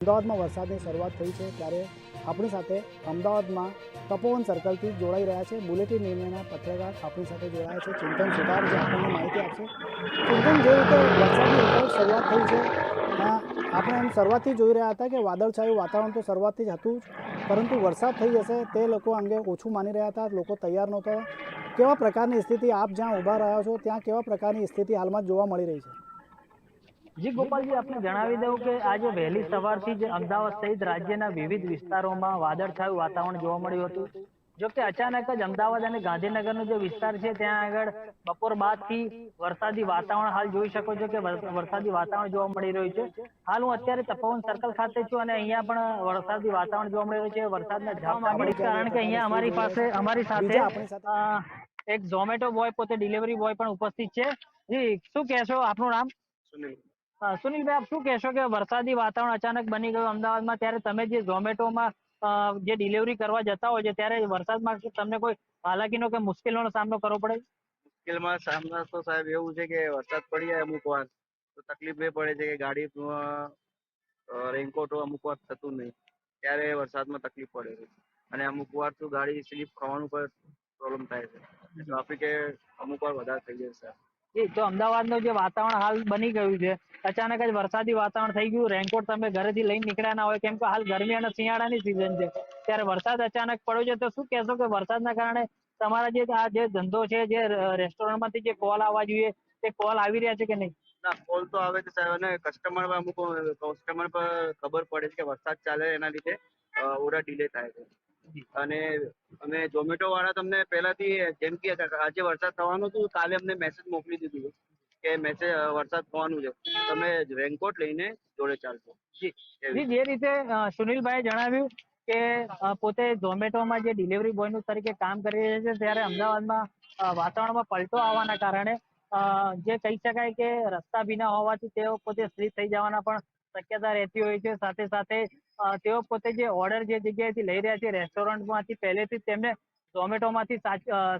અમદાવાદમાં વરસાદની શરૂઆત થઈ છે ત્યારે આપણી સાથે અમદાવાદમાં તપોવન સર્કલથી જોડાઈ રહ્યા છે. બુલેટિન નિર્ણયના પત્રકાર આપણી સાથે જોડાયા છે. ચિંતન સુધાર જે આપણને માહિતી આપશે. ચિંતન, જે રીતે વરસાદની શરૂઆત થઈ છે આપણે એમ શરૂઆતથી જોઈ રહ્યા હતા કે વાદળછાયું વાતાવરણ તો શરૂઆતથી જ હતું જ, પરંતુ વરસાદ થઈ જશે તે લોકો અંગે ઓછું માની રહ્યા હતા. લોકો તૈયાર નહોતા. કેવા પ્રકારની સ્થિતિ આપ જ્યાં ઊભા રહ્યા છો, ત્યાં કેવા પ્રકારની સ્થિતિ હાલમાં જોવા મળી રહી છે? જી ગોપાલજી આપને જણાવી દઉં કે આજે વહેલી સવારથી જ અમદાવાદ સહિત રાજ્યના વિવિધ વિસ્તારોમાં વાદળછાયું વાતાવરણ જોવા મળ્યું હતું. જો કે અચાનક જ અમદાવાદ અને ગાંધીનગરનો જે વિસ્તાર છે ત્યાં આગળ બપોર બાદથી વરસાદી વાતાવરણ હાલ જોઈ શકો છો કે વરસાદી વાતાવરણ જોવા મળી રહ્યું છે. હાલ હું અત્યારે તપોવન સર્કલ ખાતે છું અને અહીંયા પણ વરસાદી વાતાવરણ જોવા મળી રહ્યું છે. વરસાદના ઝાપટા મળી કારણ કે અહીંયા અમારી પાસે અમારી સાથે એક ઝોમેટો બોય પોતે ડિલિવરી બોય પણ ઉપસ્થિત છે. જી શું કહેશો? આપનું નામ? સુનિલ. સુનિલભાઈ, આપ શું કહેશો કે વરસાદી વાતાવરણ અચાનક બની ગયું અમદાવાદમાં? ત્યારે તમે જે ઝોમેટોમાં જે ડિલિવરી કરવા જતા હોય છે, ત્યારે વરસાદમાં તમને કોઈ હાલાકીનો કે મુશ્કેલીનો સામનો કરવો પડે? મુશ્કેલમાં સામનો તો સાહેબ એવું છે કે વરસાદ પડી જાય અમુક વાર, તો તકલીફ એ પડે છે કે ગાડી રેનકોટ અમુક વાર થતું નહીં, ત્યારે વરસાદમાં તકલીફ પડે છે. અને અમુક વાર તો ગાડી સ્લીપ ખાવાનું પણ પ્રોબ્લેમ થાય છે. ટ્રાફિક અમુક વાર વધારે થઈ જાય છે. જી તો અમદાવાદનું જે વાતાવરણ હાલ બની ગયું છે, અચાનક જ વરસાદી વાતાવરણ થઈ ગયું રેનકોટ તમે ઘરેથી લઈને નીકળ્યા ના હોય, કેમ કે હાલ ગરમી અને શિયાળાની સિઝન છે. ત્યારે વરસાદ અચાનક પડ્યો છે તો શું કહેશો કે વરસાદના કારણે તમારા જે આ જે ધંધો છે, જે રેસ્ટોરન્ટમાંથી જે કોલ આવવા જોઈએ, તે કોલ આવી રહ્યા છે કે નહીં? ના કોલ તો આવે છે સાહેબ, અને કસ્ટમર અમુક કસ્ટમર પર ખબર પડે છે કે વરસાદ ચાલે એના લીધે ઓર્ડર ડિલે થાય છે. અને અમે ઝોમેટો વાળા તમને પહેલાથી જેમ કે આજે વરસાદ થવાનો હતો, કાલે અમને મેસેજ મોકલી દીધું કે વરસાદ થવાનું છે. તમે રેનકોટ લઈને જોડે ચાલશો. જી. જે રીતે સુનિલભાઈએ જણાવ્યું કે પોતે ઝોમેટોમાં જે ડિલિવરી બોયનું તરીકે કામ કરી રહ્યા છે, ત્યારે અમદાવાદમાં વાતાવરણમાં પલટો આવવાના કારણે જે કહી શકાય કે રસ્તા ભીના હોવાથી તેઓ પોતે સ્લીપ થઈ જવાના પણ શક્યતા રહેતી હોય છે. સાથે સાથે તેઓ પોતે જે ઓર્ડર જે જગ્યાએથી લઈ રહ્યા છે રેસ્ટોરન્ટમાંથી પહેલેથી જ તેમને ઝોમેટોમાંથી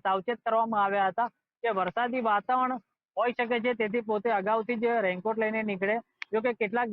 સાવચેત કરવામાં આવ્યા હતા કે વરસાદી વાતાવરણ હોઈ શકે છે. તેથી પોતે અગાઉથી જ રેનકોટ લઈને નીકળે. જોકે કેટલાક